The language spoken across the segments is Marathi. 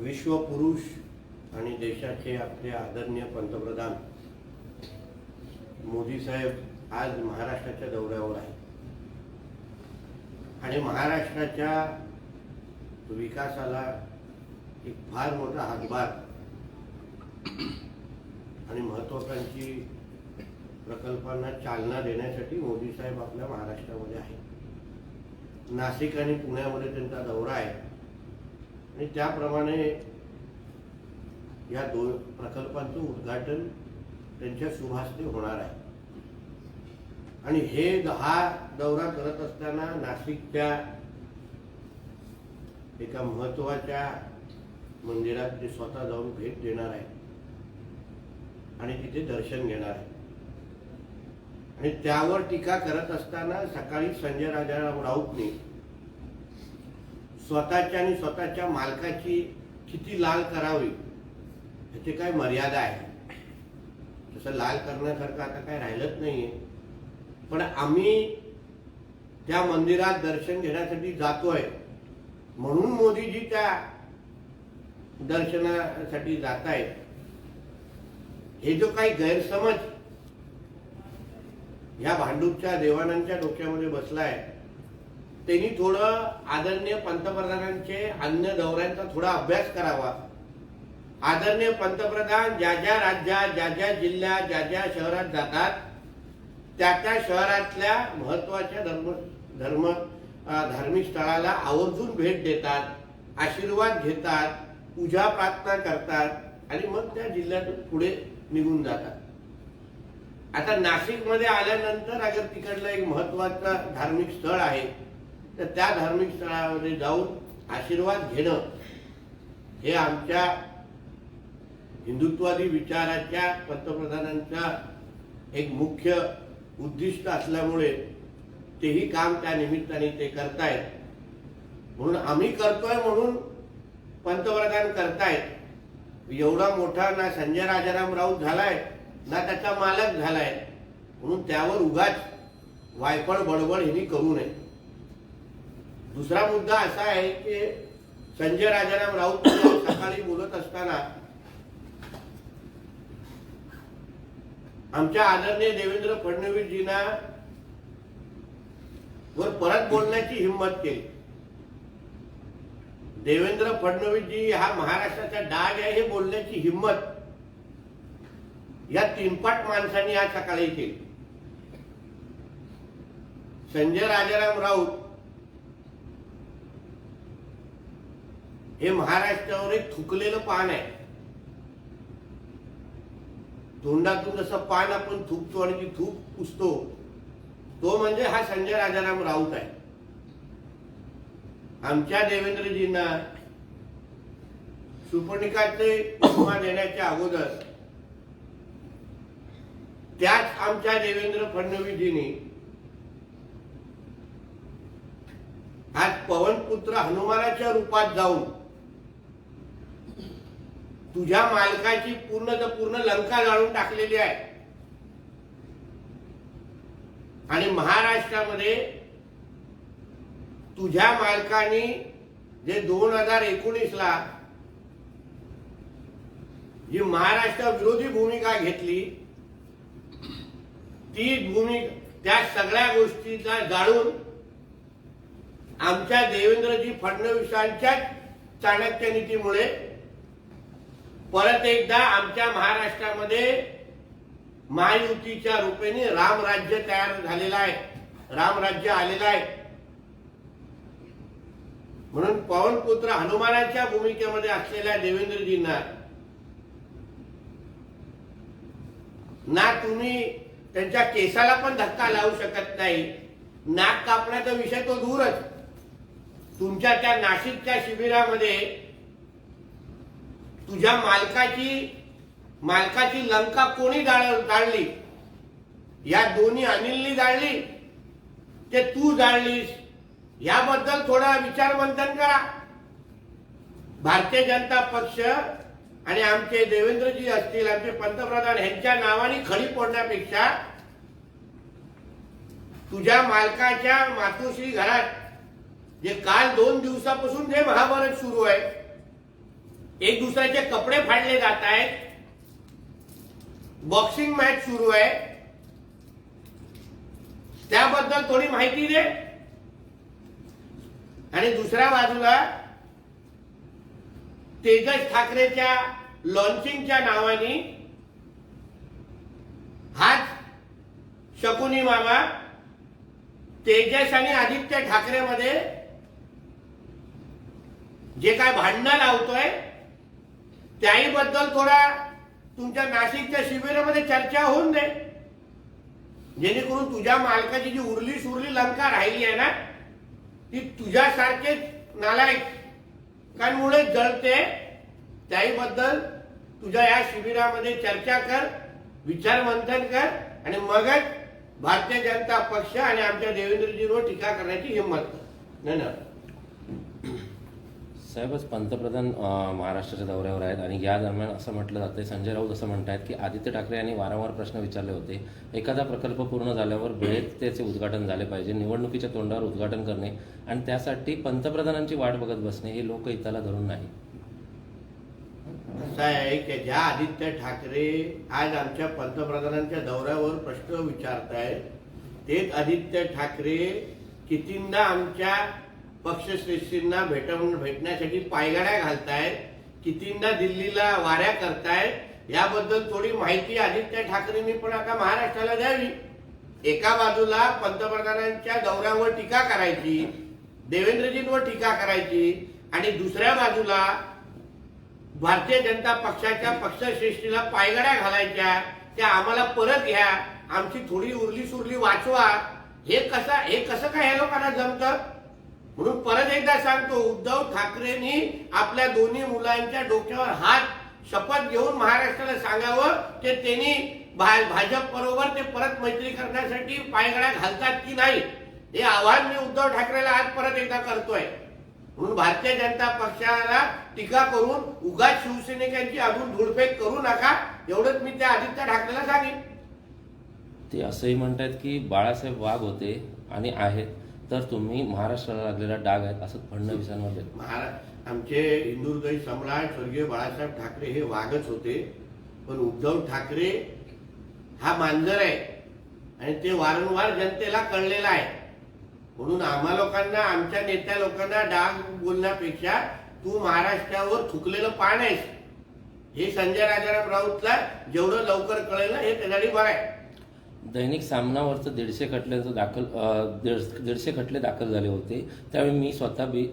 विश्वपुरुष आणि देशाचे आपले आदरणीय पंतप्रधान मोदी साहेब आज महाराष्ट्राच्या दौऱ्यावर आहेत. आणि महाराष्ट्राच्या विकासाला एक फार मोठा हातभार आणि महत्वाकांक्षी प्रकल्पांना चालना देण्यासाठी मोदी साहेब आपल्या महाराष्ट्रामध्ये आहेत. नाशिक आणि पुण्यामध्ये त्यांचा दौरा आहे. आणि त्याप्रमाणे या दोन प्रकल्पांचं उद्घाटन त्यांच्या शुभास्ते होणार आहे. आणि हे हा दौरा करत असताना नाशिकच्या एका महत्त्वाच्या मंदिरात ते स्वतः जाऊन भेट देणार आहे आणि तिथे दर्शन घेणार आहे आणि त्यावर टीका करत असताना सकाळी संजय राजाराम राऊतने स्वतःच्या आणि स्वतःच्या मालकाची किती लाल करावी याची काय मर्यादा आहे? तसं लाल करण्यासारखं आता काय राहिलंच नाहीये. पण आम्ही त्या मंदिरात दर्शन घेण्यासाठी जातोय. म्हणून मोदीजी त्या दर्शनासाठी जात आहेत हे जो काही गैरसमज या भांडूपच्या देवानांच्या डोक्यामध्ये बसला आहे त्यांनी थोडं आदरणीय पंतप्रधानांचे अन्य दौऱ्यांचा थोडा अभ्यास करावा. आदरणीय पंतप्रधान ज्या ज्या राज्यात ज्या ज्या जिल्ह्यात ज्या ज्या शहरात जातात त्या त्या शहरातल्या महत्त्वाच्या धर्म धर्म धार्मिक स्थळाला आवर्जून भेट देतात आशीर्वाद घेतात पूजा प्रार्थना करतात आणि मग त्या जिल्ह्यातून पुढे निघून जातात. आता नाशिकमध्ये आल्यानंतर अगर तिकडलं एक महत्वाचं धार्मिक स्थळ आहे तर त्या धार्मिक स्थळामध्ये जाऊन आशीर्वाद घेणं हे आमच्या हिंदुत्वादी विचाराच्या पंतप्रधानांचा एक मुख्य उद्दिष्ट असल्यामुळे तेही काम त्या निमित्ताने ते करतायत. म्हणून आम्ही करतोय म्हणून पंतप्रधान करतायत. एवढा मोठा ना संजय राजाराम राऊत झालाय ना त्याचा मालक झालाय. म्हणून त्यावर उगाच वायफळ बडबड हिनी करू नये. दुसरा मुद्दा असा आहे की संजय राजाराम राऊत सकाळी बोलत असताना आमच्या आदरणीय देवेंद्र फडणवीसजींना वर परत बोलण्याची हिंमत केली. देवेंद्र फडणवीसजी हा महाराष्ट्राचा डाग आहे हे बोलण्याची हिंमत या तीनपाट माणसांनी आज सकाळी केली. संजय राजाराम राऊत हे महाराष्ट्रावर एक थुकलेलं पान आहे. तोंडातून जसं पान आपण थुकतो आणि ती थूक पुसतो तो म्हणजे हा संजय राजाराम राऊत आहे. आमच्या देवेंद्रजींना सुपर्णिकाचे उपमा देण्याच्या अगोदर त्याच आमच्या देवेंद्र फडणवीसजींनी आज पवनपुत्र हनुमानाच्या रूपात जाऊन तुझ्या मालकाची पूर्ण तर पूर्ण लंका जाळून टाकलेली आहे. आणि महाराष्ट्रामध्ये तुझ्या मालकाने जे दोन हजार एकोणीस ला जी महाराष्ट्र विरोधी भूमिका घेतली ती भूमिका त्या सगळ्या गोष्टीचा जाळून आमच्या देवेंद्रजी फडणवीसांच्या चाणक्य नीतीमुळे परत एकदा आमच्या महाराष्ट्रामध्ये महायुतीच्या रूपेने रामराज्य तयार झालेलं आहे. रामराज्य आलेलं आहे. म्हणून पवनपुत्र हनुमानाच्या भूमिकेमध्ये असलेल्या देवेंद्रजींना ना तुम्ही त्यांच्या केसाला पण धक्का लावू शकत नाही. नाक कापण्याचा विषय तो दूरच. तुमच्या त्या नाशिकच्या शिबिरामध्ये तुझ्या मालकाची मालकाची लंका कोणी जाळ जाळली या दोन्ही अनिलनी जाळली ते तू जाळलीस याबद्दल थोडा विचारमंथन करा. भारतीय जनता पक्ष आणि आमचे देवेंद्रजी असतील आमचे पंतप्रधान यांच्या नावाने खडी फोडण्यापेक्षा तुझ्या मालकाच्या मातोश्री घरात जे काल दोन दिवसापासून जे महाभारत सुरू आहे एक दुसऱ्याचे कपडे फाडले जात आहेत. बॉक्सिंग मॅच सुरू आहे. त्याबद्दल थोडी माहिती दे. आणि दुसऱ्या बाजूला तेजस ठाकरेच्या लॉन्चिंगच्या नावाने हाच शकुनी मामा तेजस आणि आदित्य ठाकरेमध्ये जे काय भांडणं लावतोय त्याही बद्दल थोडा तुमच्या नाशिकच्या शिबिरामध्ये चर्चा होऊन दे. जेणेकरून तुझ्या मालकाची जी उरली सुरली लंका राहिली आहे ना ती तुझ्यासारखेच नालायकांमुळे जळते. त्याही बद्दल तुझ्या या शिबिरामध्ये चर्चा कर विचार मंथन कर आणि मगच भारतीय जनता पक्ष आणि आमच्या देवेंद्रजींवर टीका करण्याची हिंमत कर. धन्यवाद. साहेबच पंतप्रधान महाराष्ट्राच्या दौऱ्यावर आहेत आणि या दरम्यान असं म्हटलं जातं संजय राऊत असं आहेत की आदित्य ठाकरे यांनी वारंवार प्रश्न विचारले होते. एखादा प्रकल्प पूर्ण झाल्यावर वेळेत त्याचे उद्घाटन झाले पाहिजे निवडणुकीच्या तोंडावर उद्घाटन करणे आणि त्यासाठी पंतप्रधानांची वाट बघत बसणे हे लोकहिताला धरून नाही. असं आहे की ज्या आदित्य ठाकरे आज आमच्या पंतप्रधानांच्या दौऱ्यावर प्रश्न विचारतायत तेच आदित्य ठाकरे कितींदा आमच्या पक्षश्रेष्ठींना भेटवून भेटण्यासाठी पायगाड्या घालतायत कितींना दिल्लीला वाऱ्या करतायत याबद्दल थोडी माहिती आदित्य ठाकरेंनी पण आता महाराष्ट्राला द्यावी. एका बाजूला पंतप्रधानांच्या दौऱ्यावर टीका करायची देवेंद्रजींवर टीका करायची आणि दुसऱ्या बाजूला भारतीय जनता पक्षाच्या पक्षश्रेष्ठीला पायगड्या घालायच्या त्या आम्हाला परत घ्या आमची थोडी उरली सुरली वाचवा. हे कसा हे कसं काय ह्या लोकांना जमतं? म्हणून परत एकदा सांगतो उद्धव ठाकरेंनी आपल्या दोन्ही मुलांच्या डोक्यावर हात शपथ घेऊन महाराष्ट्राला सांगावं की त्यांनी भा- भाजप बरोबर ते परत मैत्री करण्यासाठी पायगड्या घालतात की नाही हे आव्हान मी उद्धव ठाकरेला आज परत एकदा करतोय. म्हणून भारतीय जनता पक्षाला टीका करून उगाच शिवसैनिकांची अजून धुडफेक करू नका एवढंच मी त्या आदित्य ठाकरेला सांगेन. ते असंही म्हणतात की बाळासाहेब वाघ होते आणि आहेत. तर तुम्ही महाराष्ट्राला लागलेला डाग आहेत असं फडणवीसांवर महाराज आमचे हिंदुदयी सम्राट स्वर्गीय बाळासाहेब ठाकरे हे वागच होते पण उद्धव ठाकरे हा मांजर आहे आणि ते वारंवार जनतेला कळलेलं आहे. म्हणून आम्हा लोकांना आमच्या नेत्या लोकांना डाग बोलण्यापेक्षा तू महाराष्ट्रावर थुकलेलं पान आहेस. हे संजय राजाराम राऊतला जेवढं लवकर कळेल हे त्यासाठी बरं आहे. दैनिक सामनावरचं दीडशे खटल्यांचं दाखल दीडशे खटले दाखल झाले होते. त्यावेळी मी स्वतः बी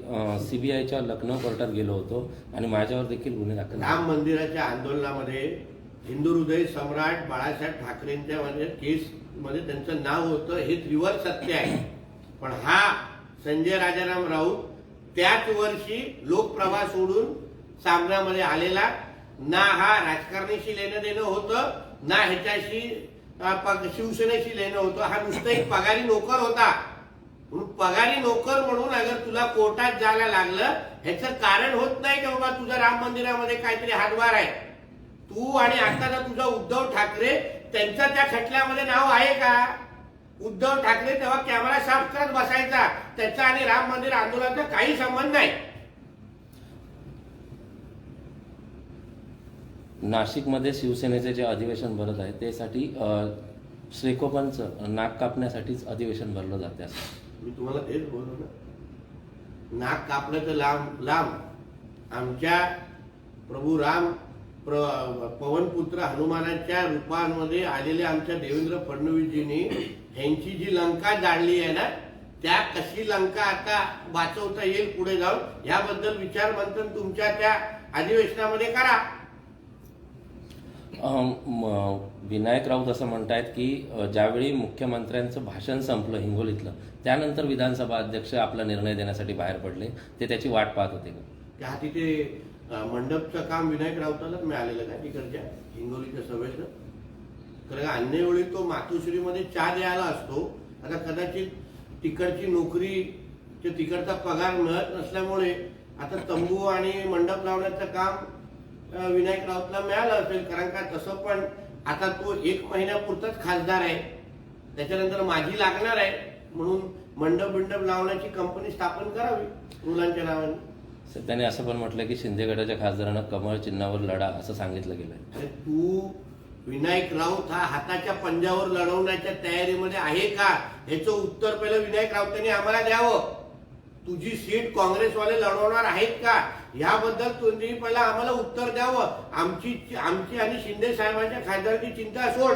सी बी आयच्या लखनौ कोर्टात गेलो होतो आणि माझ्यावर देखील गुन्हे दाखल राम मंदिराच्या आंदोलनामध्ये हिंदू हृदय सम्राट बाळासाहेब ठाकरेंच्या मध्ये केस मध्ये त्यांचं नाव होतं हे त्रिवर सत्य आहे. पण हा संजय राजाराम राऊत त्याच वर्षी लोकप्रभा सोडून सामनामध्ये आलेला. ना हा राजकारणीशी लेणं देणं होतं ना ह्याच्याशी शिवसेनेशी लेणं होतं. हा नुसतं एक पगारी नोकर होता. म्हणून पगारी नोकर म्हणून अगर तुला कोर्टात जायला लागलं ह्याचं कारण होत नाही की बाबा तुझा राम मंदिरामध्ये काहीतरी हातभार आहे. तू आणि आताचा तुझा उद्धव ठाकरे त्यांचं त्या खटल्यामध्ये नाव आहे का? उद्धव ठाकरे तेव्हा कॅमेरा साफ करत बसायचा. त्याचा आणि राम मंदिर आंदोलनाचा काही संबंध नाही. नाशिकमध्ये शिवसेनेचे जे अधिवेशन भरत आहे त्यासाठी अं, श्रेकोपनचं नाक कापण्यासाठीच अधिवेशन भरलं जाते असं. मी तुम्हाला तेच बोललो ना नाक कापलं तर लांब लांब. आमच्या प्रभू राम प्र पवनपुत्र हनुमानाच्या रूपांमध्ये आलेले आमच्या देवेंद्र फडणवीसजींनी ह्यांची जी लंका जाळली आहे ना त्या कशी लंका आता वाचवता येईल पुढे जाऊन याबद्दल विचार मंथन तुमच्या त्या अधिवेशनामध्ये करा. विनायक राऊत असं म्हणतायत की ज्यावेळी मुख्यमंत्र्यांचं भाषण संपलं हिंगोलीतलं त्यानंतर विधानसभा अध्यक्ष आपला निर्णय देण्यासाठी बाहेर पडले. ते त्याची वाट पाहत होते. का त्या तिथे मंडपचं काम विनायक राऊतालाच मिळालेलं का तिकडच्या हिंगोलीच्या सभेचं. कारण अन्य वेळी तो मातोश्रीमध्ये चार द्यायला असतो. आता कदाचित तिकडची नोकरी तिकडचा पगार मिळत नसल्यामुळे आता तंबू आणि मंडप लावण्याचं काम विनायक राऊतला मिळालं असेल कारण का तसं पण आता तो एक महिन्यापुरताच खासदार आहे. त्याच्यानंतर माझी लागणार आहे म्हणून मंडप बिंडप लावण्याची कंपनी स्थापन करावी मुलांच्या नावाने. त्यांनी असं पण म्हटलं की शिंदे गटाच्या खासदारांना कमळ चिन्हावर लढा असं सांगितलं अरे तू विनायक राऊत हा हाताच्या पंजावर लढवण्याच्या तयारीमध्ये आहे का? ह्याचं उत्तर पहिलं विनायक राऊतांनी आम्हाला द्यावं. तुझी सीट काँग्रेसवाले लढवणार आहेत का? याबद्दल तुम्ही पहिला आम्हाला उत्तर द्यावं. आमची आमची आणि शिंदे साहेबांच्या खासदारची चिंता सोड.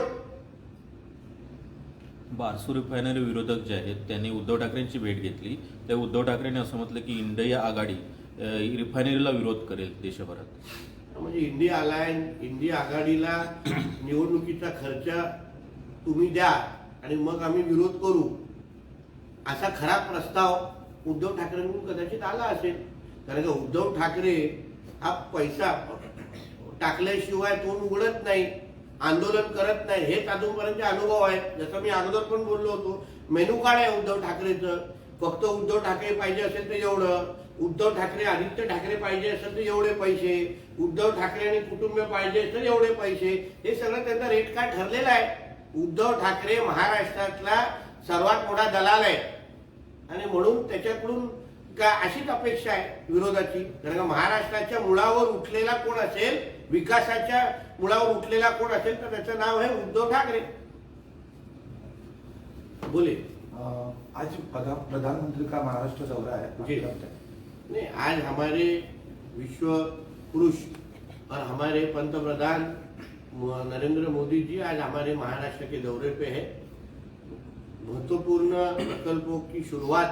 बारसू रिफायनरी विरोधक जे आहेत त्यांनी उद्धव ठाकरेंची भेट घेतली. त्या उद्धव ठाकरेंनी असं म्हटलं की इंडिया आघाडी रिफायनरीला विरोध करेल देशभरात. म्हणजे इंडिया अलायन्स इंडिया आघाडीला निवडणुकीचा खर्च तुम्ही द्या आणि मग आम्ही विरोध करू. असा खरा प्रस्ताव उद्धव ठाकरेंकडून कदाचित आला असेल. कारण का उद्धव ठाकरे हा पैसा टाकल्याशिवाय तोंड उघडत नाही आंदोलन करत नाही हेच अजूनपर्यंतचे अनुभव आहेत. जसं मी अगोदर पण बोललो होतो मेनू कार्ड आहे उद्धव ठाकरेचं. फक्त उद्धव ठाकरे पाहिजे असेल तर एवढं. उद्धव ठाकरे आदित्य ठाकरे पाहिजे असेल तर एवढे पैसे. उद्धव ठाकरे आणि कुटुंब पाहिजे तर एवढे पैसे. हे सगळं त्यांचा रेट काय ठरलेलं आहे. उद्धव ठाकरे महाराष्ट्रातला सर्वात मोठा दलाल आहे. आणि म्हणून त्याच्याकडून का अशीच अपेक्षा आहे? विरोधाची. कारण का महाराष्ट्राच्या मुळावर उठलेला कोण असेल विकासाच्या मुळावर उठलेला कोण असेल तर त्याचं नाव आहे उद्धव ठाकरे. बोले. आज प्रधा- प्रधानमंत्री का महाराष्ट्र दौरा है बताएं। नहीं आज हमारे विश्व पुरुष और हमारे पंतप्रधान नरेंद्र मोदी जी आज हमारे महाराष्ट्र के दौरे पे है। महत्त्वपूर्ण प्रकल्पों की शुरुआत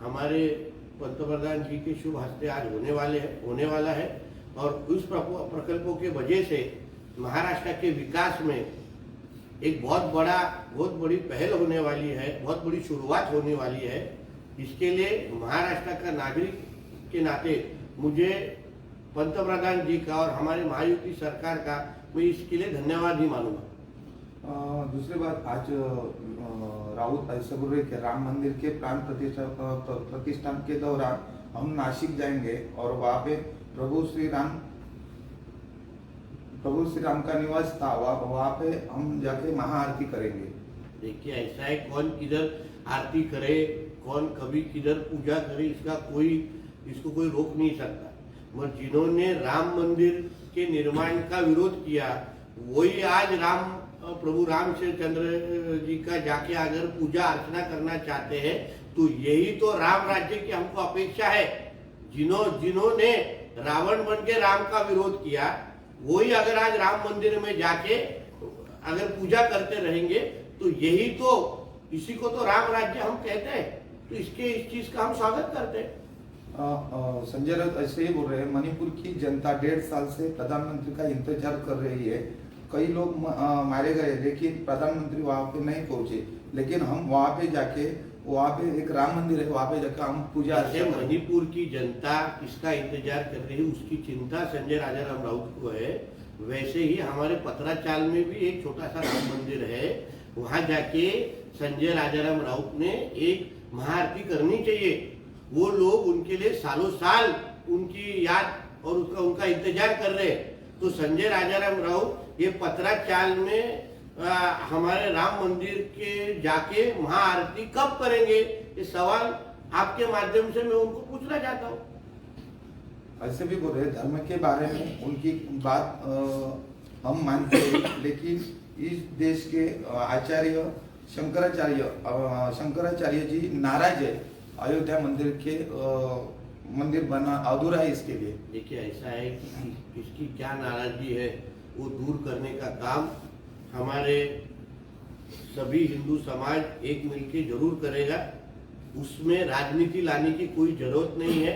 हमारे पंतप्रधान जी के शुभ हस्ते आज होने वाले होने वाला है और उस प्रको- प्रकल्पों के वजह से महाराष्ट्र के विकास में एक बहुत बड़ा बहुत बड़ी पहल होने वाली है बहुत बड़ी शुरुआत होने वाली है। इसके लिए महाराष्ट्र का नागरिक के नाते मुझे पंतप्रधान जी का और हमारे महायुति सरकार का मैं इसके लिए धन्यवाद ही मानूँगा। दूसरी बात आज अ, राउत ऐसे बोल रहे कि, राम मंदिर के प्राण प्रतिष्ठा प्रतिष्ठान के दौरान हम नासिक जाएँगे और वहाँ पे प्रभु श्री राम प्रभु श्री राम का निवास था। वहाँ पे हम जाके महाआरती करेंगे। देखिए, ऐसा है, कौन किधर आरती करे, कौन कभी किधर पूजा करे, इसका कोई, इसको कोई रोक नहीं सकता। मगर जिन्होंने राम मंदिर के निर्माण का विरोध किया, वही आज राम प्रभु रामचंद्र जी का जाके अगर पूजा अर्चना करना चाहते हैं तो यही तो राम राज्य की हमको अपेक्षा है। जिन्हों जिन्होंने रावण बन के राम का विरोध किया, वही अगर आज राम मंदिर में जाके अगर पूजा करते रहेंगे तो यही तो इसी को तो राम राज्य हम कहते हैं। तो इसके इस चीज़ का हम स्वागत करते हैं। संजय राउत ऐसे ही बोल रहे हैं, मणिपुर की जनता डेढ़ साल से प्रधानमंत्री का इंतज़ार कर रही है। कई लोग मारे गए लेकिन प्रधानमंत्री वहाँ पे नहीं पहुँचे। लेकिन हम वहाँ पे जाके वहाँ पे एक राम मंदिर है वहाँ पे जाके हम पूजा मणिपुर की जनता इसका इंतज़ार कर रही है उसकी चिंता संजय राजा राम राउत को है। वैसे ही हमारे पत्राचाल में भी एक छोटा सा राम मंदिर है। वहाँ जाके संजय राजाराम राउत ने एक महाआरती करनी चाहिए। वो लोग उनके लिए सालों साल उनकी याद और उसका उनका इंतज़ार कर रहे हैं। तो संजय राजाराम राउत ये पत्राचाल में आ, हमारे राम मंदिर के जाके महाआरती कब करेंगे? ये सवाल आपके माध्यम से मैं उनको पूछना चाहता हूँ। ऐसे भी बोल रहे धर्म के बारे में उनकी बात अ, हम मानते हैं लेकिन इस देश के आचार्य शंकराचार्य शंकराचार्य जी नाराज़ है। अयोध्या मंदिर के अ, मंदिर बना अधूरा है इसके लिए। देखिए ऐसा है कि इसकी क्या नाराज़गी है। वो दूर करने का काम हमारे सभी हिंदू समाज एक मिलके ज़रूर करेगा। उसमें राजनीति लाने की कोई ज़रूरत नहीं है।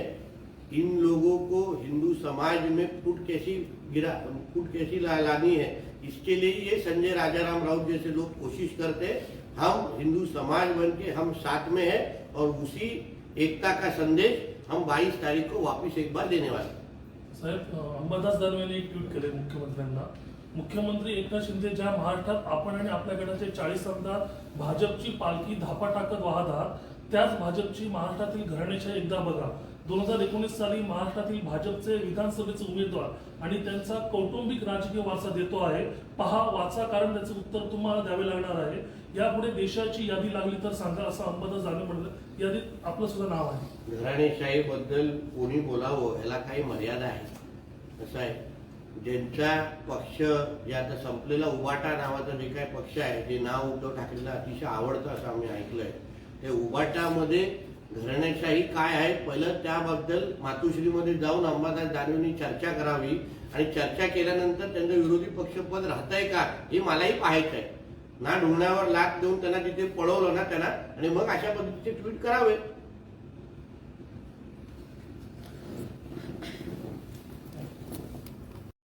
इन लोगों को हिंदू समाज में फुट कैसी गिरा फुट कैसी ला, लानी है इसके लिए ये संजय राजाराम राउत जैसे लोग कोशिश करते हम हिंदू समाज बन के हम साथ में हैं और उसी एकता का संदेश हम 22 तारीख को वापस एक बार देने वाले। साहेब अंबादास दानवे यांनी एक ट्विट केले मुख्यमंत्र्यांना. मुख्यमंत्री एकनाथ शिंदे ज्या महाराष्ट्रात आपण आणि आपल्या गटाचे चाळीस आमदार भाजपची पालखी धापा टाकत वाहत आहात त्याच भाजपची महाराष्ट्रातील घराण्याच्या एकदा बघा. दोन हजार एकोणीस साली महाराष्ट्रातील भाजपचे विधानसभेचे उमेदवार आणि त्यांचा कौटुंबिक राजकीय वारसा देतो आहे. पहा वाचा कारण त्याचं उत्तर तुम्हाला द्यावे लागणार आहे. यापुढे देशाची यादी लागली तर सांगा असं अंबादास दानवे म्हणलं. यादीत आपलं सुद्धा नाव आहे. घराणेशाहीबद्दल कोणी बोलावं याला काही मर्यादा आहे. कसं आहे. ज्यांचा पक्ष जे आता संपलेला उबाटा नावाचा जे काही पक्ष आहे जे नाव उद्धव ठाकरेला अतिशय आवडतं असं आम्ही ऐकलंय. ते उबाटामध्ये घराणेशाही काय आहे? पहिलं त्याबद्दल मातोश्रीमध्ये जाऊन अंबादास दानवेंनी चर्चा करावी आणि चर्चा केल्यानंतर त्यांचं विरोधी पक्षपद राहतंय का हे मलाही पाहायचं आहे ना ढुंगणावर लाथ देऊन त्यांना तिथे पळवलं ना त्यांना आणि मग अशा पद्धतीचे ट्विट करावे.